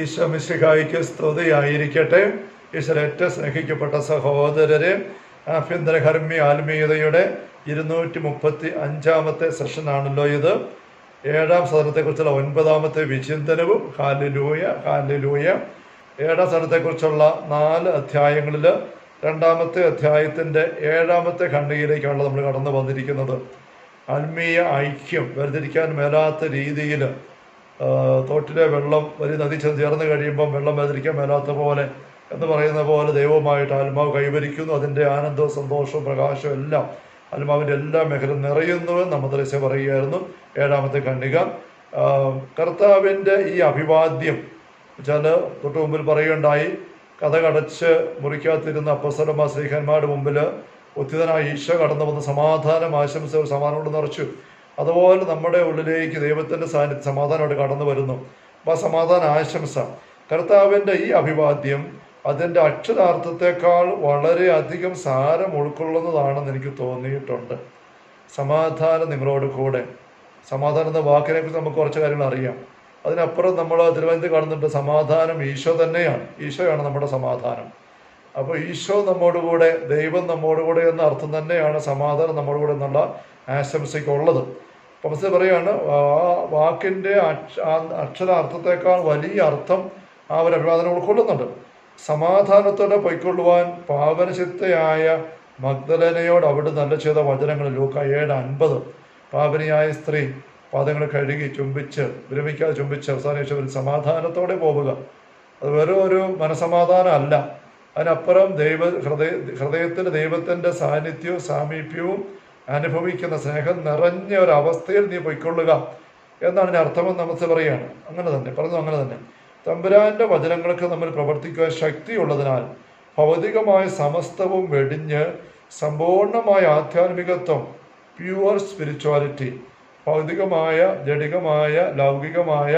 ഈശോ മിശിഹായിക്ക് സ്തുതിയായിരിക്കട്ടെ. ഈശ്വരേറ്റ സ്നേഹിക്കപ്പെട്ട സഹോദരരെ ആഭ്യന്തരഹർമ്മി ആത്മീയതയുടെ ഇരുന്നൂറ്റി മുപ്പത്തി അഞ്ചാമത്തെ സെഷനാണല്ലോ ഇത്. ഏഴാം സദനത്തെക്കുറിച്ചുള്ള ഒൻപതാമത്തെ വിചിന്തനവും ഹാലിലൂയ ഹാലിലൂയ. ഏഴാം സദനത്തെക്കുറിച്ചുള്ള നാല് അധ്യായങ്ങളിൽ രണ്ടാമത്തെ അധ്യായത്തിന്റെ ഏഴാമത്തെ ഖണ്ഡികയിലേക്കാണല്ലോ നമ്മൾ കടന്നു വന്നിരിക്കുന്നത്. ആത്മീയ ഐക്യം വേർതിരിക്കാൻ മേലാത്ത രീതിയിൽ തോട്ടിലെ വെള്ളം വലിയ നദി ചെന്ന് ചേർന്ന് കഴിയുമ്പം വെള്ളം വേദനിക്കാൻ മേലാത്ത പോലെ എന്ന് പറയുന്ന പോലെ ദൈവമായിട്ട് ആത്മാവ് കൈവരിക്കുന്നു. അതിന്റെ ആനന്ദവും സന്തോഷവും പ്രകാശവും എല്ലാം ആത്മാവിന്റെ എല്ലാ മേഖലയും നിറയുന്നുവെന്ന് നമ്മദ്രസ പറയുകയായിരുന്നു. ഏഴാമത്തെ കണ്ണിക കർത്താവിന്റെ ഈ അഭിവാദ്യം വെച്ചാൽ തൊട്ട് മുമ്പിൽ പറയുകയുണ്ടായി കഥ കടച്ച് മുറിക്കാത്തിരുന്ന അപ്പസലമ ശ്രീഹന്മാരുടെ മുമ്പിൽ ഉത്തിതനായ ഈശോ കടന്നു വന്ന് സമാധാനം ആശംസ സമാധാനം കൊണ്ട് നിറച്ചു. അതുപോലെ നമ്മുടെ ഉള്ളിലേക്ക് ദൈവത്തിന്റെ സാന്നിധ്യം സമാധാനമായിട്ട് കടന്നു വരുന്നു. അപ്പോൾ സമാധാന ആശംസ. കർത്താവിന്റെ ഈ അഭിവാദ്യം അതിന്റെ അക്ഷരാർത്ഥത്തെക്കാൾ വളരെയധികം സാരം ഉൾക്കൊള്ളുന്നതാണെന്ന് എനിക്ക് തോന്നിയിട്ടുണ്ട്. സമാധാനം നിങ്ങളോട് കൂടെ. സമാധാനം എന്ന വാക്കിനെ കുറിച്ച് നമുക്ക് കുറച്ച് കാര്യങ്ങൾ അറിയാം. അതിനപ്പുറം നമ്മൾ തിരുവനന്തപുരം കാണുന്നുണ്ട് സമാധാനം ഈശോ തന്നെയാണ്. ഈശോയാണ് നമ്മുടെ സമാധാനം. അപ്പോൾ ഈശോ നമ്മോടുകൂടെ ദൈവം നമ്മോടുകൂടെ എന്ന അർത്ഥം തന്നെയാണ് സമാധാനം നമ്മോട് കൂടെ എന്നുള്ള ആശംസയ്ക്കുള്ളത്. പ്രൊഫസർ പറയാണ് ആ വാക്കിന്റെ അക്ഷ അക്ഷരാർത്ഥത്തെക്കാൾ വലിയ അർത്ഥം ആ ഒരു അഭിവാദനം ഉൾക്കൊള്ളുന്നുണ്ട് സമാധാനത്തോടെ പൊയ്ക്കൊള്ളുവാൻ പാവനശക്തയായ മഗ്ദലനയോട് അവിടെ നല്ല ചെയ്ത വചനങ്ങൾ ലൂക്ക ഏഴ് അൻപത്. പാവനിയായ സ്ത്രീ പാദങ്ങൾ കഴുകി ചുംബിച്ച് വിരമിക്കാതെ ചുംബിച്ച് അവസാന യേശുവിൽ സമാധാനത്തോടെ പോവുക. അത് വെറും ഒരു മനസമാധാനം അല്ല. അതിനപ്പുറം ദൈവ ഹൃദയ ഹൃദയത്തിൽ ദൈവത്തിന്റെ സാന്നിധ്യവും സാമീപ്യവും അനുഭവിക്കുന്ന സ്നേഹം നിറഞ്ഞ ഒരു അവസ്ഥയിൽ നീ പൊയ്ക്കൊള്ളുക എന്നാണ് ഇതിന് അർത്ഥമെന്ന് നമുക്ക് പറയുകയാണ്. അങ്ങനെ തന്നെ പറഞ്ഞു അങ്ങനെ തന്നെ. തമ്പുരാന്റെ വചനങ്ങൾക്ക് നമ്മൾ പ്രവർത്തിക്കുവാൻ ശക്തിയുള്ളതിനാൽ ഭൗതികമായ സമസ്തവും വെടിഞ്ഞ് സമ്പൂർണമായ ആധ്യാത്മികത്വം പ്യുവർ സ്പിരിച്വാലിറ്റി ഭൗതികമായ ജഡികമായ ലൗകികമായ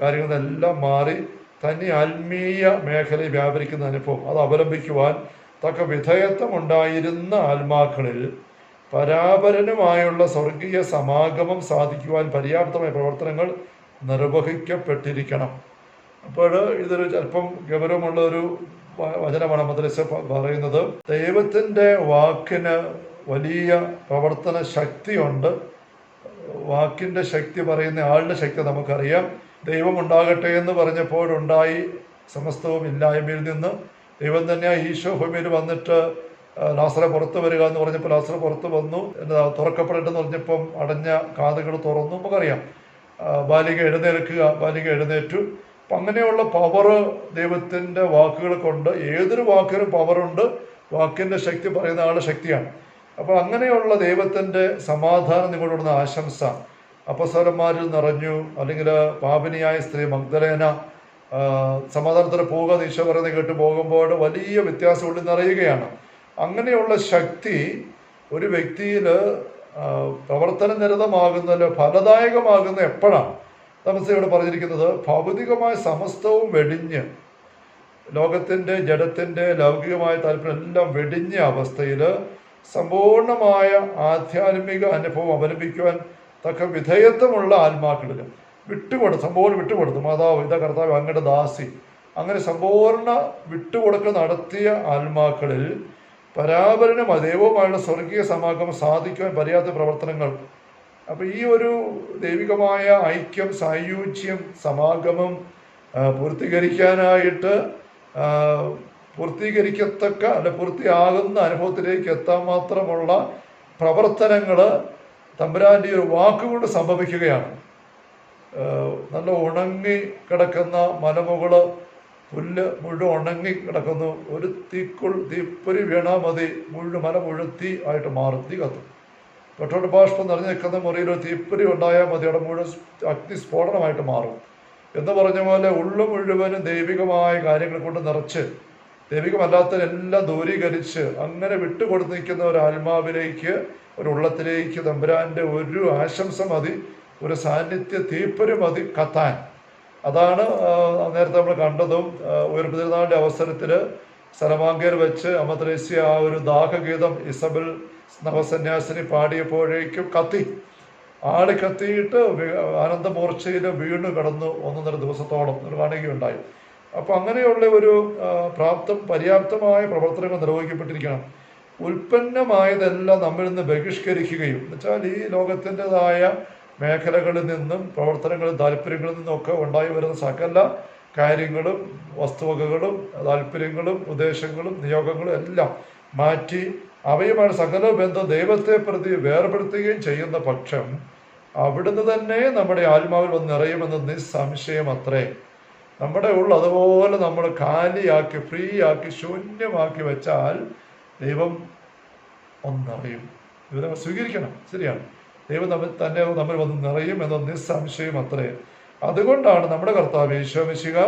കാര്യങ്ങളെല്ലാം മാറി തന്നെ ആത്മീയ മേഖലയിൽ വ്യാപരിക്കുന്ന അനുഭവം. അത് അവലംബിക്കുവാൻ തക്ക വിധേയത്വം ഉണ്ടായിരുന്ന ആത്മാക്കളിൽ പരാപരനുമായുള്ള സ്വർഗീയ സമാഗമം സാധിക്കുവാൻ പര്യാപ്തമായ പ്രവർത്തനങ്ങൾ നിർവഹിക്കപ്പെട്ടിരിക്കണം. അപ്പോൾ ഇതൊരു അല്പം ഗൗരവമുള്ള ഒരു വചനമാണ് മദ്രസ പറയുന്നത്. ദൈവത്തിന്റെ വാക്കിന് വലിയ പ്രവർത്തന ശക്തിയുണ്ട്. വാക്കിന്റെ ശക്തി പറയുന്ന ആളുടെ ശക്തി നമുക്കറിയാം. ദൈവം ഉണ്ടാകട്ടെ എന്ന് പറഞ്ഞപ്പോഴുണ്ടായി സമസ്തവും ഇല്ലായ്മയിൽ നിന്ന്. ദൈവം തന്നെ ഈശോ ഭൂമിയിൽ വന്നിട്ട് ലാസറ പുറത്ത് വരിക എന്ന് പറഞ്ഞപ്പോൾ ലാസറ പുറത്ത് വന്നു. എന്താ തുറക്കപ്പെടട്ടെന്ന് പറഞ്ഞപ്പം അടഞ്ഞ കാതുകൾ തുറന്നു. നമുക്കറിയാം ബാലിക എഴുന്നേൽക്കുക ബാലിക എഴുന്നേറ്റു. അപ്പം അങ്ങനെയുള്ള പവർ ദൈവത്തിന്റെ വാക്കുകൾ കൊണ്ട് ഏതൊരു വാക്കിനും പവറുണ്ട് വാക്കിന്റെ ശക്തി പറയുന്ന ആളുടെ ശക്തിയാണ്. അപ്പോൾ അങ്ങനെയുള്ള ദൈവത്തിന്റെ സമാധാനം നിങ്ങളോടുന്ന ആശംസ. അപ്പസ്വരന്മാരിൽ നിറഞ്ഞു അല്ലെങ്കിൽ പാപിനിയായ സ്ത്രീ മഗ്ദലേന സമാധാനത്തിന് പോവുക ഈശോ പറയുന്നത് കേട്ട് പോകുമ്പോൾ വലിയ വ്യത്യാസം ഉള്ളിൽ നിറയുകയാണ്. അങ്ങനെയുള്ള ശക്തി ഒരു വ്യക്തിയിൽ പ്രവർത്തന നിരതമാകുന്നതിൽ ഫലദായകമാകുന്ന എപ്പോഴാണ്? തമസ ഇവിടെ പറഞ്ഞിരിക്കുന്നത് ഭൗതികമായ സമസ്തവും വെടിഞ്ഞ് ലോകത്തിന്റെ ജഡത്തിന്റെ ലൗകികമായ താല്പര്യം എല്ലാം വെടിഞ്ഞ അവസ്ഥയിൽ സമ്പൂർണമായ ആധ്യാത്മിക അനുഭവം അവലംബിക്കുവാൻ തക്ക വിധേയത്വമുള്ള ആത്മാക്കളിൽ വിട്ടുകൊടു സമ്പൂർണ വിട്ടുകൊടുത്തു. മാതാവ് ഇതാ കർത്താവ് അങ്ങയുടെ ദാസി. അങ്ങനെ സമ്പൂർണ വിട്ടുകൊടുക്കൽ നടത്തിയ ആത്മാക്കളിൽ പരാപരനും അതേവുമായുള്ള സ്വർഗീയ സമാഗമം സാധിക്കുവാൻ പര്യാപ്ത പ്രവർത്തനങ്ങൾ. അപ്പോൾ ഈ ഒരു ദൈവികമായ ഐക്യം സായുജ്യം സമാഗമം പൂർത്തീകരിക്കാനായിട്ട് പൂർത്തീകരിക്കത്തക്ക അല്ല പൂർത്തിയാകുന്ന അനുഭവത്തിലേക്ക് എത്താൻ മാത്രമുള്ള പ്രവർത്തനങ്ങൾ തമ്പുരാന്റെ ഒരു വാക്കുകൊണ്ട് സംഭവിക്കുകയാണ്. നല്ല ഉണങ്ങി കിടക്കുന്ന മലമുകൾ പുല്ല് മുഴുവൻ ഉണങ്ങി കിടക്കുന്നു. ഒരു തീക്കുൾ തീപ്പൊരി വീണാൽ മതി. മുഴുവൻ മല മുഴുവൻ തീ ആയിട്ട് മാറും. തീ കത്തും. പെട്രോൾ ബാഷ്പം നിറഞ്ഞു നിൽക്കുന്ന മുറിയിൽ ഒരു തീപ്പൊരി ഉണ്ടായാൽ മതി. അവിടെ മുഴുവൻ അഗ്നി സ്ഫോടനമായിട്ട് മാറും. എന്ന് പറഞ്ഞ പോലെ ഉള്ളു മുഴുവനും ദൈവികമായ കാര്യങ്ങൾ കൊണ്ട് നിറച്ച് ദൈവികമല്ലാത്തതെല്ലാം ദൂരീകരിച്ച് അങ്ങനെ വിട്ടുകൊടുത്ത് നിൽക്കുന്ന ഒരു ആത്മാവിലേക്ക് ഒരു ഉള്ളത്തിലേക്ക് തമ്പുരാന്റെ ഒരു ആശംസ മതി ഒരു സാന്നിധ്യ തീപ്പൊരു മതി കത്താൻ. അതാണ് നേരത്തെ നമ്മൾ കണ്ടതും ഉയർപ്പ് തിരുനാളിന്റെ അവസരത്തിൽ സലമാങ്കയിൽ വെച്ച് അമദ്രേസ്യ ആ ഒരു ദാഹഗീതം ഇസബൽ നവസന്യാസിനി പാടിയപ്പോഴേക്കും കത്തി. ആൾ കത്തിയിട്ട് ആനന്ദമൂർച്ചയിൽ വീണ് കിടന്നു ഒന്നൊന്നര ദിവസത്തോളം ഒരു കാണുകയുണ്ടായി അപ്പൊ അങ്ങനെയുള്ള ഒരു പ്രാപ്തം പര്യാപ്തമായ പ്രവർത്തനങ്ങൾ നിർവഹിക്കപ്പെട്ടിരിക്കണം. ഉൽപ്പന്നമായതെല്ലാം നമ്മിൽ നിന്ന് ബഹിഷ്കരിക്കുകയും എന്നുവെച്ചാൽ ഈ ലോകത്തിന്റെതായ മേഖലകളിൽ നിന്നും പ്രവർത്തനങ്ങളും താല്പര്യങ്ങളിൽ നിന്നൊക്കെ ഉണ്ടായി വരുന്ന സകല കാര്യങ്ങളും വസ്തുവകകളും താല്പര്യങ്ങളും ഉദ്ദേശങ്ങളും നിയോഗങ്ങളും എല്ലാം മാറ്റി അവയുമായി സകല ബന്ധം ദൈവത്തെ പ്രതി വേർപെടുത്തുകയും ചെയ്യുന്ന പക്ഷം അവിടുന്ന് തന്നെ നമ്മുടെ ആത്മാവിൽ വന്ന് നിറയുമെന്ന് നിസ്സംശയം അത്രേ നമ്മുടെ ഉള്ള അതുപോലെ നമ്മൾ കാലിയാക്കി ഫ്രീ ആക്കി ശൂന്യമാക്കി വെച്ചാൽ ദൈവം ഒന്നറിയും ഇവരെ സ്വീകരിക്കണം. ശരിയാണ്. ദൈവം നമ്മൾ തന്നെ നമ്മൾ വന്ന് നിറയും എന്ന നിസ്സംശയം അത്രേ. അതുകൊണ്ടാണ് നമ്മുടെ കർത്താവ് ഈശോമിശിക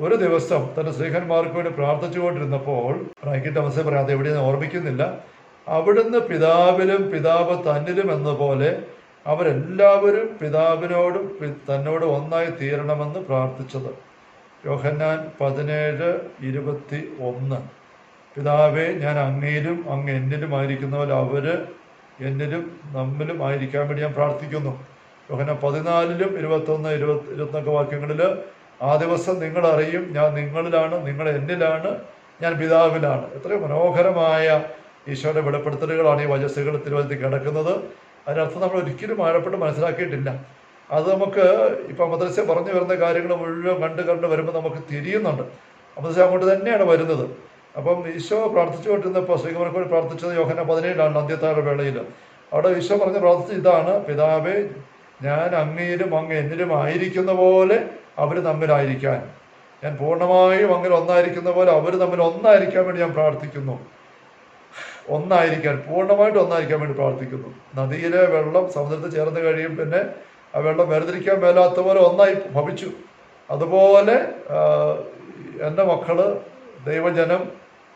ഒരു ദിവസം തന്റെ സ്നേഹന്മാർക്ക് വേണ്ടി പ്രാർത്ഥിച്ചുകൊണ്ടിരുന്നപ്പോൾ റാക്കിന്റെ അവസ്ഥ പറയാതെ എവിടെയും ഓർമ്മിക്കുന്നില്ല. അവിടുന്ന് പിതാവിലും പിതാവ് തന്നിലും എന്നപോലെ അവരെല്ലാവരും പിതാവിനോടും തന്നോടും ഒന്നായി തീരണമെന്ന് പ്രാർത്ഥിച്ചത്. യോഹന്നാൻ പതിനേഴ് ഇരുപത്തി ഒന്ന്. പിതാവെ ഞാൻ അങ്ങയിലും അങ്ങ് എന്നിലും ആയിരിക്കുന്നവർ അവർ എന്നിലും നമ്മിലും ആയിരിക്കാൻ വേണ്ടി ഞാൻ പ്രാർത്ഥിക്കുന്നു. യോഹന പതിനാലിലും ഇരുപത്തൊന്ന് ഇരുപത്തി ഇരുപത്തൊക്കെ വാക്യങ്ങളിൽ ആ ദിവസം നിങ്ങൾ അറിയും ഞാൻ നിങ്ങളിലാണ് നിങ്ങൾ എന്നിലാണ് ഞാൻ പിതാവിലാണ്. എത്രയും മനോഹരമായ ഈശോയുടെ വെളിപ്പെടുത്തലുകളാണ് ഈ വചസ്സുകൾ തിരുവനന്തപുരത്ത് കിടക്കുന്നത്. അതിനർത്ഥം നമ്മൾ ഒരിക്കലും ആഴപ്പെട്ട് മനസ്സിലാക്കിയിട്ടില്ല. അത് നമുക്ക് ഇപ്പൊ മദ്രസ പറഞ്ഞു വരുന്ന കാര്യങ്ങൾ മുഴുവൻ കണ്ട് കണ്ട് വരുമ്പോൾ നമുക്ക് തിരിയുന്നുണ്ട്. മദ്രസ അങ്ങോട്ട് തന്നെയാണ് വരുന്നത്. അപ്പം ഈശോ പ്രാർത്ഥിച്ചുകൊണ്ടിരുന്നപ്പോൾ കൊണ്ടിരുന്നപ്പോൾ വേണ്ടി പ്രാർത്ഥിച്ചത് യോഹന പതിനേഴിലാണ് ആദ്യത്താഴ വേളയിൽ അവിടെ ഈശോ പറഞ്ഞ പ്രാർത്ഥിച്ച ഇതാണ് പിതാവേ ഞാൻ അങ്ങയിലും അങ്ങ് എന്നിലും ആയിരിക്കുന്ന പോലെ അവർ തമ്മിലായിരിക്കാൻ. ഞാൻ പൂർണമായും അങ്ങനെ ഒന്നായിരിക്കുന്ന പോലെ അവർ തമ്മിൽ ഒന്നായിരിക്കാൻ വേണ്ടി ഞാൻ പ്രാർത്ഥിക്കുന്നു. ഒന്നായിരിക്കാൻ പൂർണമായിട്ട് ഒന്നായിരിക്കാൻ വേണ്ടി പ്രാർത്ഥിക്കുന്നു. നദിയിലെ വെള്ളം സമുദ്രത്തിൽ ചേർന്ന് കഴിയും പിന്നെ ആ വെള്ളം വേർതിരിക്കാൻ മേലാത്ത പോലെ ഒന്നായി ഭവിച്ചു. അതുപോലെ എന്റെ മക്കൾ ദൈവജനം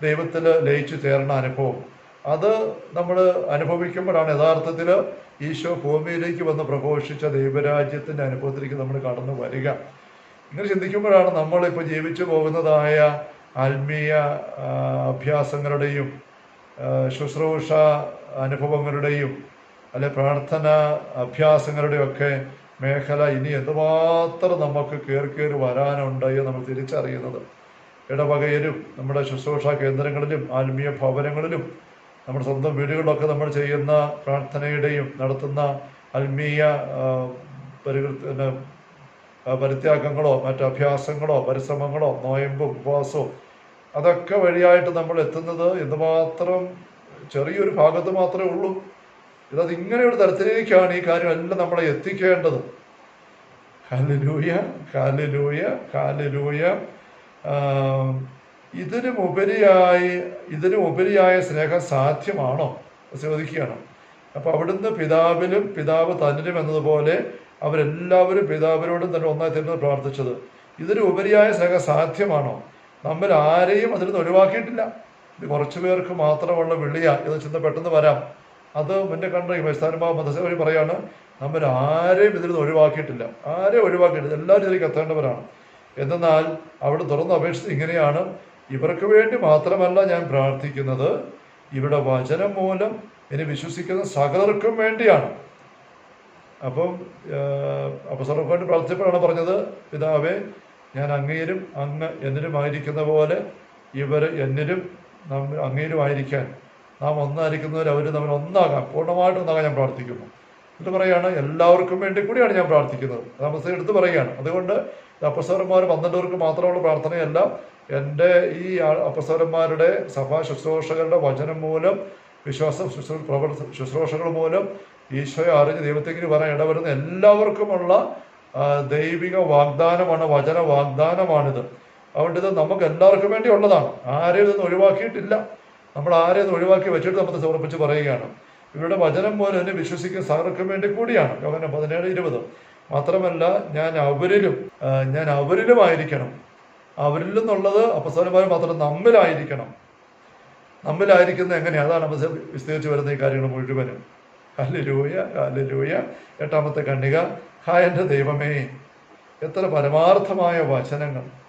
ദൈവത്തിൽ ലയിച്ചു ചേർന്ന അനുഭവം. അത് നമ്മൾ അനുഭവിക്കുമ്പോഴാണ് യഥാർത്ഥത്തിൽ ഈശോ ഭൂമിയിലേക്ക് വന്ന് പ്രഘോഷിച്ച ദൈവരാജ്യത്തിന്റെ അനുഭവത്തിലേക്ക് നമ്മൾ കടന്നു വരിക. ഇങ്ങനെ ചിന്തിക്കുമ്പോഴാണ് നമ്മളിപ്പോൾ ജീവിച്ചു പോകുന്നതായ ആത്മീയ അഭ്യാസങ്ങളുടെയും ശുശ്രൂഷ അനുഭവങ്ങളുടെയും അല്ലെ പ്രാർത്ഥന അഭ്യാസങ്ങളുടെ ഒക്കെ മേഖല ഇനി എന്തുമാത്രം നമുക്ക് കയറി കയറി വരാനുണ്ട് എന്ന് നമ്മൾ തിരിച്ചറിയുന്നത്. ഇടവകയിലും നമ്മുടെ ശുശ്രൂഷ കേന്ദ്രങ്ങളിലും ആത്മീയ ഭവനങ്ങളിലും നമ്മുടെ സ്വന്തം വീടുകളിലൊക്കെ നമ്മൾ ചെയ്യുന്ന പ്രാർത്ഥനയുടെയും നടത്തുന്ന ആത്മീയ പരിവർത്തന പരികൃ- പിന്നെ, പരിത്യാഗങ്ങളോ മറ്റു അഭ്യാസങ്ങളോ പരിശ്രമങ്ങളോ നോയമ്പും ഉപവാസവും അതൊക്കെ വഴിയായിട്ട് നമ്മൾ എത്തുന്നത് എന്തുമാത്രം ചെറിയൊരു ഭാഗത്ത് മാത്രമേ ഉള്ളൂ. ഇതത് ഇങ്ങനെ ഒരു തരത്തിലേക്കാണ് ഈ കാര്യം എല്ലാം നമ്മളെ എത്തിക്കേണ്ടത്. കാലലൂയ കാലലൂയ കാലലൂയ ഇതിനും ഉപരിയായി ഉപരിയായ സ്നേഹം സാധ്യമാണോ? ചോദിക്കുകയാണ് അപ്പൊ അവിടുന്ന് പിതാവിലും പിതാവ് തന്നിലും എന്നതുപോലെ അവരെല്ലാവരും പിതാവിനോടും തന്നെ ഒന്നായി തന്നെ പ്രാർത്ഥിച്ചത്. ഇതിന് ഉപരിയായ സ്നേഹം സാധ്യമാണോ? നമ്മൾ ആരെയും അതിൽ നിന്ന് ഒഴിവാക്കിയിട്ടില്ല. ഇത് കുറച്ചു പേർക്ക് മാത്രമുള്ള വിളിയാണ് ഇത് ചെന്ന് പെട്ടെന്ന് വരാം. അത് മുന്നേ കണ്ട ഈ വൈസ്ഥാനമാവ് മതസേവരി പറയാണ് നമ്മൾ ആരെയും ഇതിൽ നിന്ന് ഒഴിവാക്കിയിട്ടില്ല. ആരെയും ഒഴിവാക്കിയിട്ടില്ല. എല്ലാവരും ഇതിലേക്ക് എത്തേണ്ടവരാണ്. എന്നാൽ അവിടെ തുറന്ന് അപേക്ഷിച്ച് ഇങ്ങനെയാണ്. ഇവർക്ക് വേണ്ടി മാത്രമല്ല ഞാൻ പ്രാർത്ഥിക്കുന്നത്. ഇവിടെ വചനം മൂലം ഇനി വിശ്വസിക്കുന്ന സകലർക്കും വേണ്ടിയാണ്. അപ്പം അപ്പസർക്ക് വേണ്ടി പ്രാർത്ഥിച്ചപ്പോഴാണ് പറഞ്ഞത് പിതാവേ ഞാൻ അങ്ങേരും അങ്ങ് എന്നിലും ആയിരിക്കുന്ന പോലെ ഇവർ എന്നിലും ആയിരിക്കാൻ നാം ഒന്നായിരിക്കുന്നവർ അവർ തമ്മിൽ ഒന്നാകാം പൂർണമായിട്ട് ഒന്നാകാൻ ഞാൻ പ്രാർത്ഥിക്കുന്നു. എന്നിട്ട് പറയാണ് എല്ലാവർക്കും വേണ്ടി കൂടിയാണ് ഞാൻ പ്രാർത്ഥിക്കുന്നത്. താമസം എടുത്ത് പറയുകയാണ്. അതുകൊണ്ട് അപ്പസവരന്മാർ പന്ത്രണ്ടവർക്ക് മാത്രമുള്ള പ്രാർത്ഥനയല്ല എന്റെ ഈ അപ്പസവരന്മാരുടെ സഭാ ശുശ്രൂഷകളുടെ വചനം മൂലം വിശ്വാസം ശുശ്രൂ പ്രവർത്ത ശുശ്രൂഷകൾ മൂലം ഈശോയെ അറിഞ്ഞ് ദൈവത്തെങ്കിലും പറയാൻ ഇടവരുന്ന എല്ലാവർക്കുമുള്ള ദൈവിക വാഗ്ദാനമാണ് വചന വാഗ്ദാനമാണിത്. അതുകൊണ്ട് ഇത് നമുക്ക് എല്ലാവർക്കും വേണ്ടി ഉള്ളതാണ്. ആരെയും ഇതൊന്നും ഒഴിവാക്കിയിട്ടില്ല. നമ്മൾ ആരെയും ഒഴിവാക്കി വെച്ചിട്ട് നമ്മൾ സമർപ്പിച്ച് പറയുകയാണ്. ഇവരുടെ വചനം പോലെ തന്നെ വിശ്വസിക്കുന്ന സകലർക്കും വേണ്ടി കൂടിയാണ്. യോഗനം പതിനേഴ് ഇരുപത്. മാത്രമല്ല ഞാൻ അവരിലും ഞാൻ അവരിലുമായിരിക്കണം. അവരിൽ നിന്നുള്ളത് അപ്പസ്വലന്മാർ മാത്രം നമ്മിലായിരിക്കണം. നമ്മിലായിരിക്കുന്നത് എങ്ങനെയാണ് അതാണ് നമ്മൾ വിസ്തീരിച്ച് വരുന്ന ഈ കാര്യങ്ങൾ മുഴുവനും. Hallelujah hallelujah. എട്ടാമത്തെ കണ്ണിക ഹായന്റെ ദൈവമേ. എത്ര പരമാർത്ഥമായ വചനങ്ങൾ.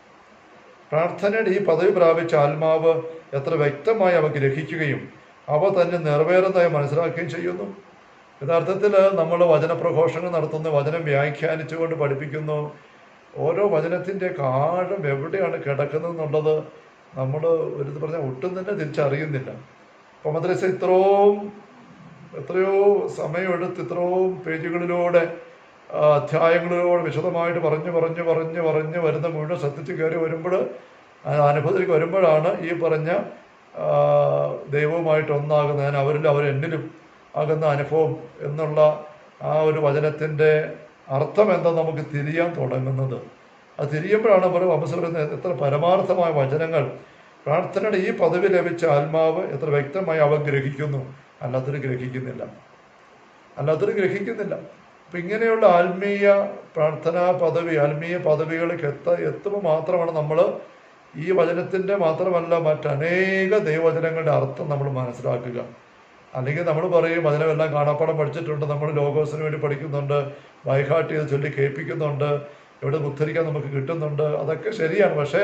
പ്രാർത്ഥനയുടെ ഈ പദവി പ്രാപിച്ച ആത്മാവ് എത്ര വ്യക്തമായി അവ ഗ്രഹിക്കുകയും അവ തന്നെ നിറവേറുന്നതായി മനസ്സിലാക്കുകയും ചെയ്യുന്നു. യഥാർത്ഥത്തിൽ നമ്മൾ വചനപ്രഘോഷങ്ങൾ നടത്തുന്നു വചനം വ്യാഖ്യാനിച്ചുകൊണ്ട് പഠിപ്പിക്കുന്നു. ഓരോ വചനത്തിന്റെ ആഴം എവിടെയാണ് കിടക്കുന്നത് എന്നുള്ളത് നമ്മൾ ഒരു പറഞ്ഞാൽ ഒട്ടും തന്നെ തിരിച്ചറിയുന്നില്ല. അപ്പോൾ മദ്രസ ഇത്രയും എത്രയോ സമയമെടുത്ത് ഇത്രയും പേജുകളിലൂടെ അധ്യായങ്ങളിലൂടെ വിശദമായിട്ട് പറഞ്ഞു പറഞ്ഞു പറഞ്ഞ് പറഞ്ഞ് വരുന്ന മുഴുവൻ ശ്രദ്ധിച്ച് കയറി വരുമ്പോൾ അനുഭവത്തിലേക്ക് വരുമ്പോഴാണ് ഈ പറഞ്ഞ ദൈവവുമായിട്ട് ഒന്നാകുന്ന ഞാൻ അവരിലും അവർ എന്നിലും ആകുന്ന അനുഭവം എന്നുള്ള ആ ഒരു വചനത്തിന്റെ അർത്ഥം എന്താ നമുക്ക് തിരിയാൻ തുടങ്ങുന്നത്? അത് തിരിയുമ്പോഴാണ് അവർ അവസരം എത്ര പരമാർത്ഥമായ വചനങ്ങൾ. പ്രാർത്ഥനയുടെ ഈ പദവി ലഭിച്ച ആത്മാവ് എത്ര വ്യക്തമായി അവ ഗ്രഹിക്കുന്നു. അല്ലാത്തൊരു ഗ്രഹിക്കുന്നില്ല. അല്ലാത്തൊരു ഗ്രഹിക്കുന്നില്ല. അപ്പം ഇങ്ങനെയുള്ള ആത്മീയ പ്രാർത്ഥനാ പദവി ആത്മീയ പദവികളിലേക്ക് എത്ത എത്തുമ്പോൾ മാത്രമാണ് നമ്മൾ ഈ വചനത്തിന്റെ മാത്രമല്ല മറ്റനേക ദൈവവചനങ്ങളുടെ അർത്ഥം നമ്മൾ മനസ്സിലാക്കുക. അല്ലെങ്കിൽ നമ്മൾ പറയും വചനമെല്ലാം കാണാപ്പാടം പഠിച്ചിട്ടുണ്ട് നമ്മൾ ലോകോസിന് വേണ്ടി പഠിക്കുന്നുണ്ട് ബൈഹാട്ട് ചെയ്ത് ചൊല്ലി കേൾപ്പിക്കുന്നുണ്ട് എവിടെ ഉദ്ധരിക്കാൻ നമുക്ക് കിട്ടുന്നുണ്ട് അതൊക്കെ ശരിയാണ്. പക്ഷേ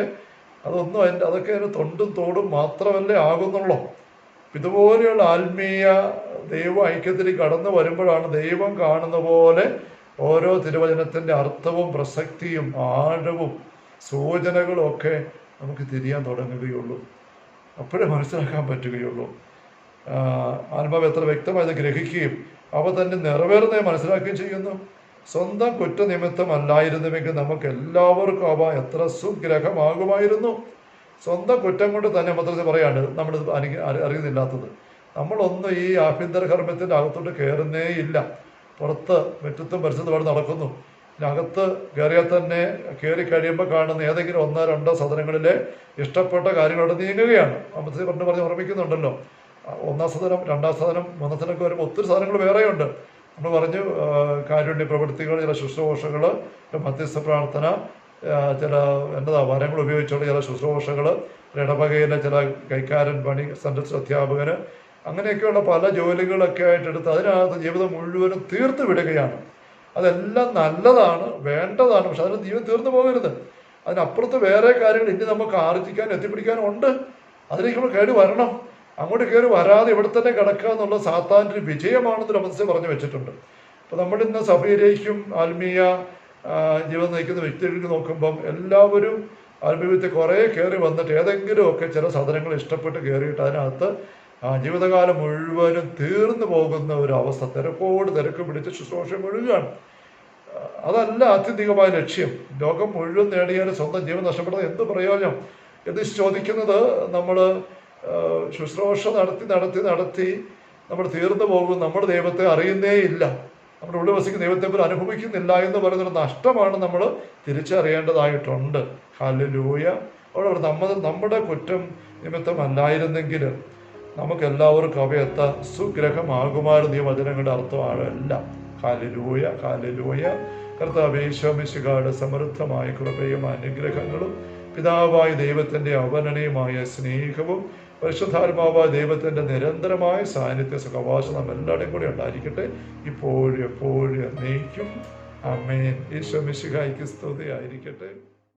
അതൊന്നും അതിന്റെ അതൊക്കെ അതിന് തൊണ്ടും തോടും മാത്രമല്ലേ ആകുന്നുള്ളൂ. ഇതുപോലെയുള്ള ആത്മീയ ദൈവ ഐക്യത്തിൽ കടന്നു വരുമ്പോഴാണ് ദൈവം കാണുന്ന പോലെ ഓരോ തിരുവചനത്തിന്റെ അർത്ഥവും പ്രസക്തിയും ആഴവും സൂചനകളും ഒക്കെ നമുക്ക് തിരിയാൻ തുടങ്ങുകയുള്ളൂ. അപ്പോഴേ മനസ്സിലാക്കാൻ പറ്റുകയുള്ളൂ. ആത്മാവ് എത്ര വ്യക്തമായി അത് ഗ്രഹിക്കുകയും അവ തന്നെ നിറവേറുന്നതായി മനസ്സിലാക്കുകയും ചെയ്യുന്നു. സ്വന്തം കുറ്റനിമിത്തമല്ലായിരുന്നുവെങ്കിൽ നമുക്ക് എല്ലാവർക്കും അവ എത്ര സുഗ്രഹമാകുമായിരുന്നു. സ്വന്തം കുറ്റം കൊണ്ട് തന്നെ മാത്രമേ പറയാണ് നമ്മൾ അറിയുന്നില്ലാത്തത്. നമ്മളൊന്നും ഈ ആഭ്യന്തര കർമ്മത്തിന്റെ അകത്തോട്ട് കയറുന്നേ ഇല്ല. പുറത്ത് മുറ്റത്തും പരിസരത്തും നടക്കുന്നു. അകത്ത് കയറിയാൽ തന്നെ കയറി കഴിയുമ്പോൾ കാണുന്ന ഏതെങ്കിലും ഒന്നോ രണ്ടോ സദനങ്ങളിലെ ഇഷ്ടപ്പെട്ട കാര്യങ്ങളോട് നീങ്ങുകയാണ്. അമ്പത്തി പറഞ്ഞു പറഞ്ഞ് ഓർമ്മിക്കുന്നുണ്ടല്ലോ. ഒന്നാം സദനം രണ്ടാം സദനം മൂന്നാം സദനമൊക്കെ വരുമ്പോൾ ഒത്തിരി സാധനങ്ങൾ വേറെയുണ്ട്. നമ്മൾ പറഞ്ഞു കാരുണ്യ പ്രവൃത്തികൾ ചില ശുശ്രൂഷകൾ മധ്യസ്ഥ പ്രാർത്ഥന ചില എന്താ വരങ്ങൾ ഉപയോഗിച്ചുള്ള ചില ശുശ്രൂഷകൾ ഇടവകയിലെ ചില കൈക്കാരൻ പണി സെൻട്രൽ അധ്യാപകന് അങ്ങനെയൊക്കെയുള്ള പല ജോലികളൊക്കെ ആയിട്ട് എടുത്ത് അതിനകത്ത് ജീവിതം മുഴുവനും തീർത്ത് വിടുകയാണ്. അതെല്ലാം നല്ലതാണ് വേണ്ടതാണ് പക്ഷെ അതിന് ജീവൻ തീർന്നു പോകരുത്. അതിനപ്പുറത്ത് വേറെ കാര്യങ്ങൾ ഇനി നമുക്ക് ആർജിക്കാനും എത്തിപ്പിടിക്കാനും ഉണ്ട്. അതിലേക്ക് നമ്മൾ കയറി വരണം. അങ്ങോട്ട് കയറി വരാതെ ഇവിടെ തന്നെ കിടക്കുക എന്നുള്ള സാത്താന്റെ ഒരു വിജയമാണെന്ന് രമസ്യ പറഞ്ഞു വെച്ചിട്ടുണ്ട്. അപ്പോൾ നമ്മൾ ഇന്ന് സഭയിലേക്കും ആത്മീയ ജീവിതം നയിക്കുന്ന വ്യക്തികൾക്ക് നോക്കുമ്പം എല്ലാവരും ആത്മീയത്തെ കുറേ കയറി വന്നിട്ട് ഏതെങ്കിലുമൊക്കെ ചില സാധനങ്ങൾ ഇഷ്ടപ്പെട്ട് കയറിയിട്ട് അതിനകത്ത് ആ, ജീവിതകാലം മുഴുവനും തീർന്നു പോകുന്ന ഒരു അവസ്ഥ. തിരക്കോട് തിരക്ക് പിടിച്ച് ശുശ്രൂഷ മുഴുവൻ അതല്ല ആത്യന്തികമായ ലക്ഷ്യം. ലോകം മുഴുവൻ നേടിയാലും സ്വന്തം ജീവൻ നഷ്ടപ്പെടുന്നത് എന്ത് പ്രയോജനം? എന്ന് ചോദിക്കുന്നത് നമ്മൾ ശുശ്രൂഷ നടത്തി നടത്തി നടത്തി നമ്മൾ തീർന്നു പോകും. നമ്മുടെ ദൈവത്തെ അറിയുന്നേ ഇല്ല. നമ്മുടെ ഉള്ളിൽ വസിക്കുന്ന ദൈവത്തെ പോലും അനുഭവിക്കുന്നില്ല എന്ന് പറയുന്നൊരു നഷ്ടമാണ് നമ്മൾ തിരിച്ചറിയേണ്ടതായിട്ടുണ്ട്. ഹല്ലേലൂയ. അവിടെ നമ്മൾ നമ്മുടെ കുറ്റം നിമിത്തമല്ലായിരുന്നെങ്കിൽ നമുക്ക് എല്ലാവർക്കും അവയത്ത സുഗ്രഹമാകുമായിരുന്നു ഈ വചനങ്ങളുടെ അർത്ഥമാണല്ല. കാലിലൂയ കാലിലൂയ കർത്താവേശോമിശുകാരുടെ സമൃദ്ധമായ കൃപയും അനുഗ്രഹങ്ങളും പിതാവായ ദൈവത്തിന്റെ അവനണയുമായ സ്നേഹവും പരിശുദ്ധാത്മാവായ ദൈവത്തിന്റെ നിരന്തരമായ സാന്നിധ്യ സുഖവാസം നമ്മൾ എല്ലാവരുടെയും കൂടെ ഉണ്ടായിരിക്കട്ടെ. ഇപ്പോഴും എപ്പോഴും എന്നേക്കും. അമ്മേൻ ഈശോ സ്തുതി സ്തുതിയായിരിക്കട്ടെ.